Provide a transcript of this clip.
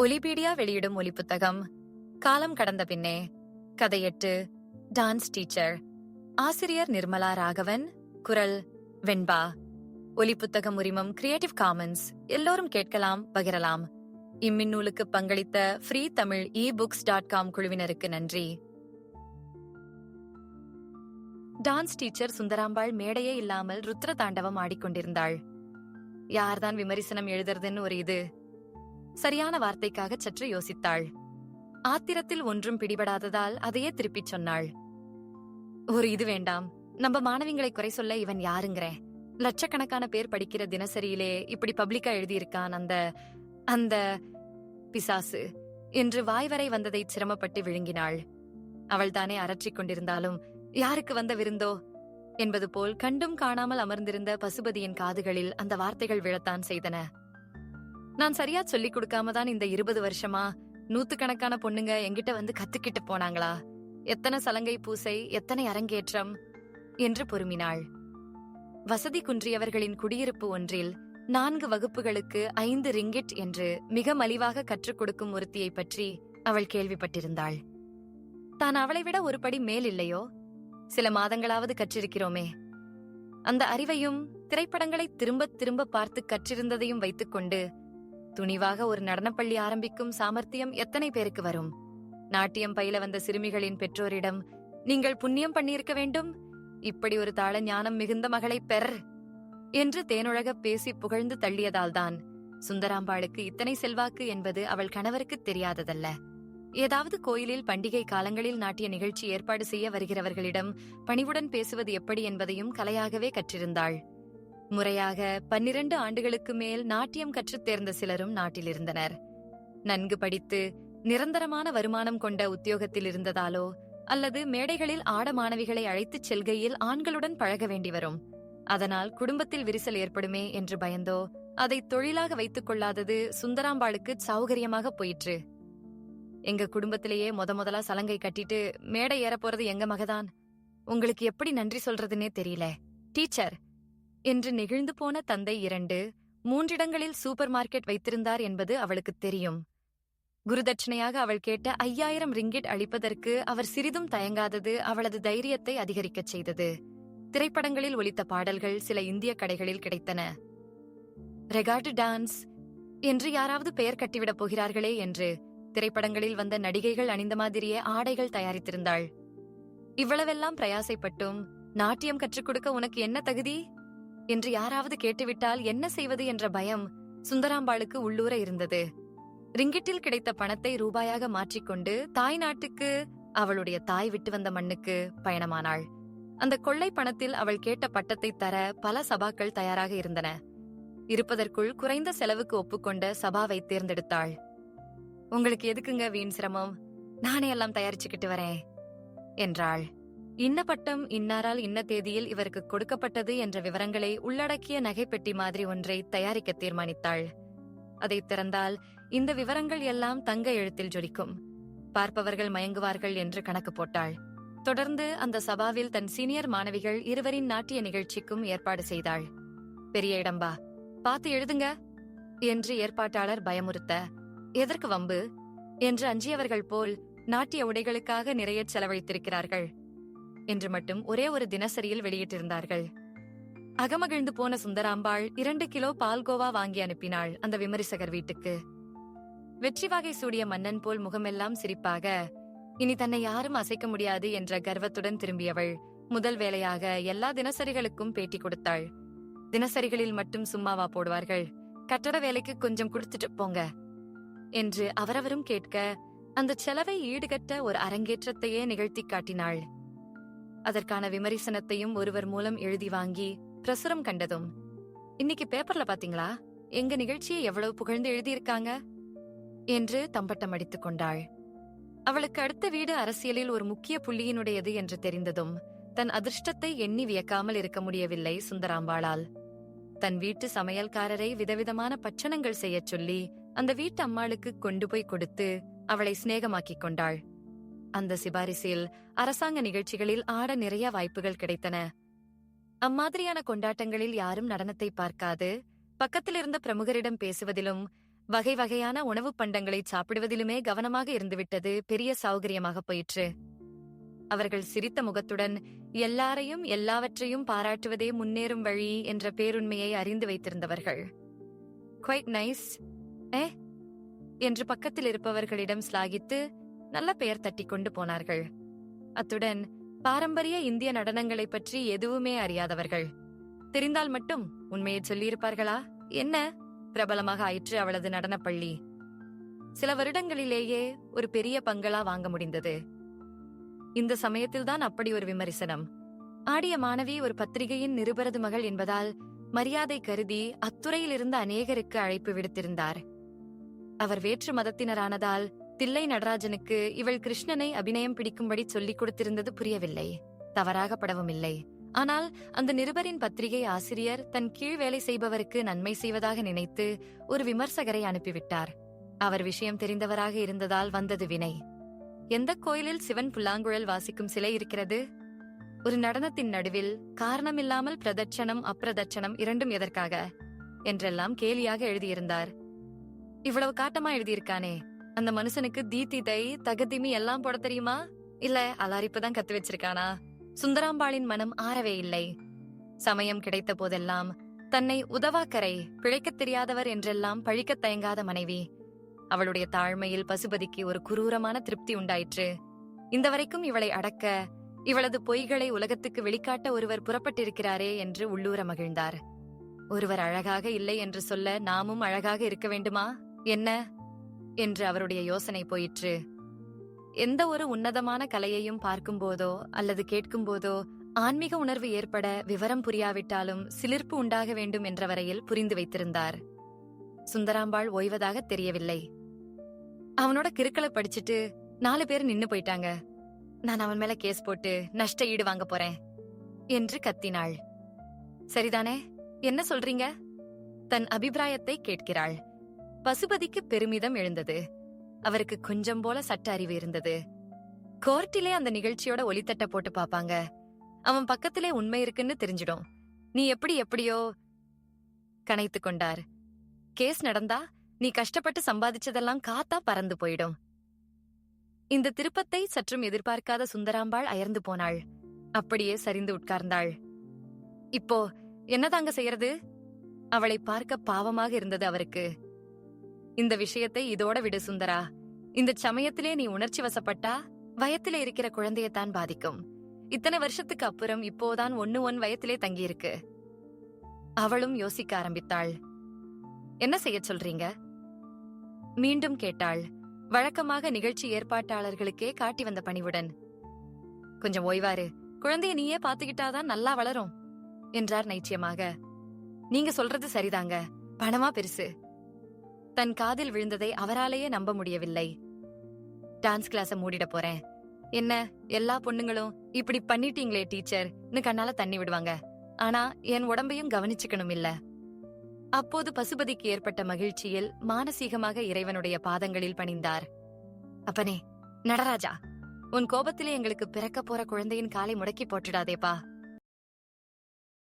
ஒலிபீடியா வெளியிடும் ஒலி புத்தகம் காலம் கடந்த பின்னே. கதையெட்டு. Dance teacher. ஆசிரியர் நிர்மலா ராகவன். குரல் வெண்பா. ஒலி புத்தகம் உரிமம் கிரியேட்டிவ் காமன்ஸ் எல்லோரும் கேட்கலாம் பகிரலாம். இம்மின்னூலுக்கு பங்களித்த free Tamil e books dot com குழுவினருக்கு நன்றி. டான்ஸ் டீச்சர் சுந்தராம்பாள் மேடையே இல்லாமல் ருத்ர தாண்டவம் ஆடிக்கொண்டிருந்தாள். யார்தான் விமரிசனம் எழுதுறதுன்னு ஒரு இது. சரியான வார்த்தைக்காக சற்று யோசித்தாள். ஆத்திரத்தில் ஒன்றும் பிடிபடாததால் அதையே திருப்பிச் சொன்னாள். ஒரு இது வேண்டாம். நம்ம மாணவிங்களை குறை சொல்ல இவன் யாருங்கிறேன் லட்சக்கணக்கான பேர் படிக்கிற தினசரியிலே இப்படி பப்ளிக்கா எழுதியிருக்கான் அந்த அந்த பிசாசு. என்று வாய்வரை வந்ததை சிரமப்பட்டு விழுங்கினாள். அவள்தானே அரற்றிக் கொண்டிருந்தாலும் யாருக்கு வந்த விருந்தோ? என்பது போல் கண்டும் காணாமல் அமர்ந்திருந்த பசுபதியின் காதுகளில் அந்த வார்த்தைகள் விழத்தான் செய்தன. நான் சரியா சொல்லிக் கொடுக்காம தான் இந்த இருபது வருஷமா நூத்துக்கணக்கான பொண்ணுங்க என்கிட்ட வந்து கத்துக்கிட்டு போனாங்களா? எத்தனை சலங்கை பூசை எத்தனை அரங்கேற்றம்? என்று பொறுமினாள். வசதி குன்றியவர்களின் குடியிருப்பு ஒன்றில் நான்கு வகுப்புகளுக்கு ஐந்து ரிங்கிட் என்று மிக மலிவாக கற்றுக் கொடுக்கும் ஒருத்தியை பற்றி அவள் கேள்விப்பட்டிருந்தாள். தான் அவளை விட ஒரு படி மேல் இல்லையோ? சில மாதங்களாவது கற்றிருக்கிறோமே. அந்த அறிவையும் திரைப்படங்களை திரும்ப திரும்ப பார்த்து கற்றிருந்ததையும் வைத்துக்கொண்டு துணிவாக ஒரு நடனப்பள்ளி ஆரம்பிக்கும் சாமர்த்தியம் எத்தனை பேருக்கு வரும்? நாட்டியம் பயில வந்த சிறுமிகளின் பெற்றோரிடம் நீங்கள் புண்ணியம் பண்ணியிருக்க வேண்டும்? இப்படி ஒரு தாள ஞானம் மிகுந்த மகளை பெர்! என்று தேனுழக பேசி புகழ்ந்து தள்ளியதால்தான் சுந்தராம்பாளுக்கு இத்தனை செல்வாக்கு என்பது அவள் கணவருக்கு தெரியாததல்ல. ஏதாவது கோயிலில் பண்டிகை காலங்களில் நாட்டிய நிகழ்ச்சி ஏற்பாடு செய்ய வருகிறவர்களிடம் பணிவுடன் பேசுவது எப்படி என்பதையும் கலையாகவே கற்றிருந்தாள். முறையாக பன்னிரண்டு ஆண்டுகளுக்கு மேல் நாட்டியம் கற்றுத் தேர்ந்த சிலரும் நாட்டில் இருந்தனர் நன்கு படித்து நிரந்தரமான வருமானம் கொண்ட உத்தியோகத்தில் இருந்ததாலோ அல்லது மேடைகளில் ஆட மாணவிகளை அழைத்துச் செல்கையில் ஆண்களுடன் பழக வேண்டி வரும். அதனால் குடும்பத்தில் விரிசல் ஏற்படுமே என்று பயந்தோ அதை தொழிலாக வைத்துக் கொள்ளாதது சுந்தராம்பாளுக்கு சௌகரியமாக போயிற்று. எங்க குடும்பத்திலேயே முத முதலா சலங்கை கட்டிட்டு மேடை ஏற போறது எங்க மகதான்? உங்களுக்கு எப்படி நன்றி சொல்றதுன்னே தெரியல. டீச்சர் என்று நெகிழ்ந்து போன தந்தை இரண்டு மூன்றிடங்களில் சூப்பர் மார்க்கெட் வைத்திருந்தார் என்பது அவளுக்கு தெரியும். குருதட்சணையாக அவள் கேட்ட ஐயாயிரம் ரிங்கிட் அளிப்பதற்கு அவர் சிறிதும் தயங்காதது அவளது தைரியத்தை அதிகரிக்கச் செய்தது. திரைப்படங்களில் ஒலித்த பாடல்கள் சில இந்திய கடைகளில் கிடைத்தன. ரெகார்டு டான்ஸ் என்று யாராவது பெயர் கட்டிவிடப் போகிறார்களே என்று திரைப்படங்களில் வந்த நடிகைகள் அணிந்த மாதிரியே ஆடைகள் தயாரித்திருந்தாள். இவ்வளவெல்லாம் பிரயாசைப்பட்டும் நாட்டியம் கற்றுக் கொடுக்க உனக்கு என்ன தகுதி? என்று யாராவது கேட்டுவிட்டால் என்ன செய்வது என்ற பயம் சுந்தராம்பாளுக்கு உள்ளூர இருந்தது. ரிங்கிட்டில் கிடைத்த பணத்தை ரூபாயாக மாற்றிக்கொண்டு தாய் நாட்டுக்கு அவளுடைய தாய் விட்டு வந்த மண்ணுக்கு பயணமானாள். அந்த கொள்ளை பணத்தில் அவள் கேட்ட பட்டத்தை தர பல சபாக்கள் தயாராக இருந்தன. இருப்பதற்குள் குறைந்த செலவுக்கு ஒப்புக்கொண்ட சபாவை தேர்ந்தெடுத்தாள். உங்களுக்கு எதுக்குங்க வீண் சிரமம்? நானே எல்லாம் தயாரிச்சுக்கிட்டு வரேன் என்றாள். இன்ன பட்டம் இன்னாரால் இன்ன தேதியில் இவருக்கு கொடுக்கப்பட்டது என்ற விவரங்களை உள்ளடக்கிய நகைப்பெட்டி மாதிரி ஒன்றை தயாரிக்க தீர்மானித்தாள். அதை திறந்தால் இந்த விவரங்கள் எல்லாம் தங்க எழுத்தில் ஜொலிக்கும். பார்ப்பவர்கள் மயங்குவார்கள் என்று கணக்கு போட்டாள். தொடர்ந்து அந்த சபாவில் தன் சீனியர் மாணவிகள் இருவரின் நாட்டிய நிகழ்ச்சிக்கும் ஏற்பாடு செய்தாள். பெரிய இடம்பா பார்த்து எழுதுங்க. என்று ஏற்பாட்டாளர் பயமுறுத்த எதற்கு வம்பு? என்று அஞ்சியவர்கள் போல் நாட்டிய உடைகளுக்காக நிறைய செலவழித்திருக்கிறார்கள். என்று மட்டும் ஒரே ஒரு தினசரியில் வெளியிட்டிருந்தார்கள். அகமகிழ்ந்து போன சுந்தராம்பாள் இரண்டு கிலோ பால்கோவா வாங்கி அனுப்பினாள் அந்த விமரிசகர் வீட்டுக்கு. வெற்றி வாகை சூடிய மன்னன் போல் முகமெல்லாம் சிரிப்பாக இனி தன்னை யாரும் அசைக்க முடியாது என்ற கர்வத்துடன் திரும்பியவள் முதல் வேலையாக எல்லா தினசரிகளுக்கும் பேட்டி கொடுத்தாள். தினசரிகளில் மட்டும் சும்மாவா போடுவார்கள். கட்டட வேலைக்கு கொஞ்சம் கொடுத்துட்டு போங்க என்று அவரவரும் கேட்க அந்த செலவை ஈடுகட்ட ஒரு அரங்கேற்றத்தையே நிகழ்த்தி காட்டினாள். அதற்கான விமரிசனத்தையும் ஒருவர் மூலம் எழுதி வாங்கி பிரசுரம் கண்டதும் இன்னைக்கு பேப்பர்ல பாத்தீங்களா? எங்க நிகழ்ச்சியை எவ்வளவு புகழ்ந்து எழுதியிருக்காங்க? என்று தம்பட்டம் அடித்துக் கொண்டாள். அவளுக்கு அடுத்த வீடு அரசியலில் ஒரு முக்கிய புள்ளியினுடையது என்று தெரிந்ததும் தன் அதிர்ஷ்டத்தை எண்ணி வியக்காமல் இருக்க முடியவில்லை சுந்தராம்பாளால். தன் வீட்டு சமையல்காரரை விதவிதமான பட்சணங்கள் செய்யச் சொல்லி அந்த வீட்டு அம்மாளுக்கு கொண்டு போய் கொடுத்து அவளை சிநேகமாக்கிக் கொண்டாள். அந்த சிபாரிசில் அரசாங்க நிகழ்ச்சிகளில் ஆட நிறைய வாய்ப்புகள் கிடைத்தன. அம்மாதிரியான கொண்டாட்டங்களில் யாரும் நடனத்தை பார்க்காது. பக்கத்தில் இருந்த பிரமுகரிடம் பேசுவதிலும் வகை வகையான உணவுப் பண்டங்களை சாப்பிடுவதிலுமே கவனமாக இருந்துவிட்டது பெரிய சௌகரியமாக போயிற்று. அவர்கள் சிரித்த முகத்துடன் எல்லாரையும் எல்லாவற்றையும் பாராட்டுவதே முன்னேறும் வழி என்ற பேருண்மையை அறிந்து வைத்திருந்தவர்கள். குவைட் நைஸ் ஏ என்று பக்கத்தில் இருப்பவர்களிடம் ஸ்லாகித்து நல்ல பெயர் தட்டிக் கொண்டு போனார்கள். அத்துடன் பாரம்பரிய இந்திய நடனங்களைப் பற்றி எதுவுமே அறியாதவர்கள். தெரிந்தால் மட்டும் உண்மையை சொல்லியிருப்பார்களா? என்ன? பிரபலமாக ஆயிற்று அவளது நடனப்பள்ளி சில வருடங்களிலேயே ஒரு பெரிய பங்களா வாங்க முடிந்தது. இந்த சமயத்தில்தான் அப்படி ஒரு விமரிசனம். ஆடிய மாணவி ஒரு பத்திரிகையின் நிருபரது மகள் என்பதால் மரியாதை கருதி அத்துறையில் இருந்த அநேகருக்கு அழைப்பு விடுத்திருந்தார். அவர் வேற்று மதத்தினரானதால் தில்லை நடராஜனுக்கு இவள் கிருஷ்ணனை அபிநயம் பிடிக்கும்படி சொல்லிக் கொடுத்திருந்தது புரியவில்லை. தவறாக படவும் இல்லை ஆனால் அந்த நிருபரின் பத்திரிகை ஆசிரியர் தன் கீழ் வேலை செய்பவருக்கு நன்மை செய்வதாக நினைத்து ஒரு விமர்சகரை அனுப்பிவிட்டார். அவர் விஷயம் தெரிந்தவராக இருந்ததால் வந்தது வினை. எந்த கோயிலில் சிவன் புல்லாங்குழல் வாசிக்கும் சிலை இருக்கிறது? ஒரு நடனத்தின் நடுவில் காரணமில்லாமல் பிரதட்சணம் அப்பிரதட்சணம் இரண்டும் எதற்காக? என்றெல்லாம் கேலியாக எழுதியிருந்தார். இவ்வளவு காட்டமா எழுதியிருக்கானே? அந்த மனுஷனுக்கு தீத்தி தை தகதிமி எல்லாம் போட தெரியுமா? இல்ல அலாரிப்பு தான் கத்து வச்சிருக்கானா? சுந்தராம்பாளின் மனம் ஆறவே இல்லை. சமயம் கிடைத்த போதெல்லாம் தன்னை உதவாக்கரை பிழைக்கத் தெரியாதவர் என்றெல்லாம் பழிக்கத் தயங்காத மனைவி. அவளுடைய தாழ்மையில் பசுபதிக்கு ஒரு குரூரமான திருப்தி உண்டாயிற்று. இந்த வரைக்கும் இவளை அடக்க இவளது பொய்களை உலகத்துக்கு வெளிக்காட்ட ஒருவர் புறப்பட்டிருக்கிறாரே என்று உள்ளூர மகிழ்ந்தார். ஒருவர் அழகாக இல்லை என்று சொல்ல நாமும் அழகாக இருக்க வேண்டுமா? என்ன? என்று அவருடைய யோசனை போயிற்று. எந்த ஒரு உன்னதமான கலையையும் பார்க்கும்போதோ அல்லது கேட்கும்போதோ ஆன்மீக உணர்வு ஏற்பட விவரம் புரியாவிட்டாலும் சிலிர்ப்பு உண்டாக வேண்டும் என்ற வரையில் புரிந்து வைத்திருந்தார். சுந்தராம்பாள் ஓய்வதாக தெரியவில்லை. அவனோட கிருக்களை படிச்சுட்டு நாலு பேர் நின்னு போயிட்டாங்க. நான் அவன் மேல கேஸ் போட்டு நஷ்ட ஈடு வாங்க போறேன் என்று கத்தினாள். சரிதானே? என்ன சொல்றீங்க? தன் அபிப்பிராயத்தை கேட்கிறாள். பசுபதிக்கு பெருமிதம் எழுந்தது. அவருக்கு கொஞ்சம் போல சட்ட அறிவு இருந்தது. கோர்ட்டிலே அந்த நிகழ்ச்சியோட ஒலித்தட்ட போட்டு பாப்பாங்க அவன் பக்கத்திலே உண்மை இருக்குன்னு தெரிஞ்சிடும். நீ எப்படி எப்படியோ கனைத்து கொண்டார். கேஸ் நடந்தா நீ கஷ்டப்பட்டு சம்பாதிச்சதெல்லாம் காத்தா பறந்து போயிடும். இந்த திருப்பத்தை சற்றும் எதிர்பார்க்காத சுந்தராம்பாள் அயர்ந்து போனாள். அப்படியே சரிந்து உட்கார்ந்தாள். இப்போ என்னதாங்க செய்யறது? அவளை பார்க்க பாவமாக இருந்தது அவருக்கு. இந்த விஷயத்தை இதோட விடு சுந்தரா. இந்த சமயத்திலே நீ உணர்ச்சி வசப்பட்டா வயத்துல இருக்கிற குழந்தையத்தான் பாதிக்கும். இத்தனை வருஷத்துக்கு அப்புறம் இப்போதான் ஒன்னு ஒன் வயத்திலே தங்கியிருக்கு. அவளும் யோசிக்க ஆரம்பித்தாள். என்ன செய்ய சொல்றீங்க? மீண்டும் கேட்டாள். வழக்கமாக நிகழ்ச்சி ஏற்பாட்டாளர்களுக்கே காட்டி வந்த பணிவுடன் கொஞ்சம் ஓய்வாரு. குழந்தைய நீயே பாத்துக்கிட்டாதான் நல்லா வளரும் என்றார் நைச்சியமாக. நீங்க சொல்றது சரிதாங்க. பணமா பெருசு. தன் காதில் விழுந்ததை அவராலேயே நம்ப முடியவில்லை. டான்ஸ் கிளாஸ மூடிட போறேன். என்ன எல்லா பொண்ணுங்களும் இப்படி பண்ணிட்டீங்களே டீச்சர்னு கண்ணால தண்ணி விடுவாங்க. ஆனா என் உடம்பையும் கவனிச்சுக்கணும் இல்ல அப்போது பசுபதிக்கு ஏற்பட்ட மகிழ்ச்சியில் மானசீகமாக இறைவனுடைய பாதங்களில் பணிந்தார். அப்பனே நடராஜா உன் கோபத்திலே எங்களுக்கு பிறக்க போற குழந்தையின் காலை முடக்கி போட்டுடாதேப்பா.